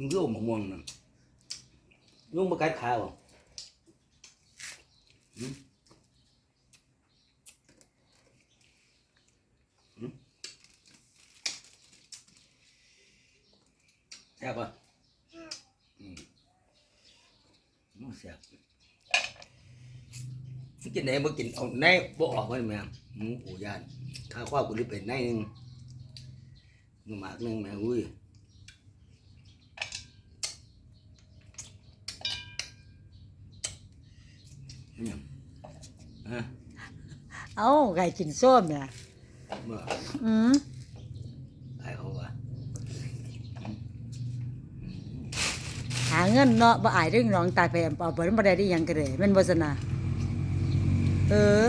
มันคือมะม่วงนะยุ่งมากัดขาบ่หืมหืมแซ่บป่ะอืมอืมแซ่บสิกินไหนบ่กินเอาในบ่ออกไว้แม่หมูปูย่านข้าวข้าวกูนี่เป็นในหนึงหนึ่งหมากหนึ่งแม่อุ้ย เนี่ยฮะเอ้าไก่กินส้มเนี่ยเมื่ออืมไอ้เขาว่าหาเงินเนาะบ่อายเรื่องน้องตายไปเอาบ่ได้บ่ได้ได้หยังก็เลยแม่นบ่ซะนะเออ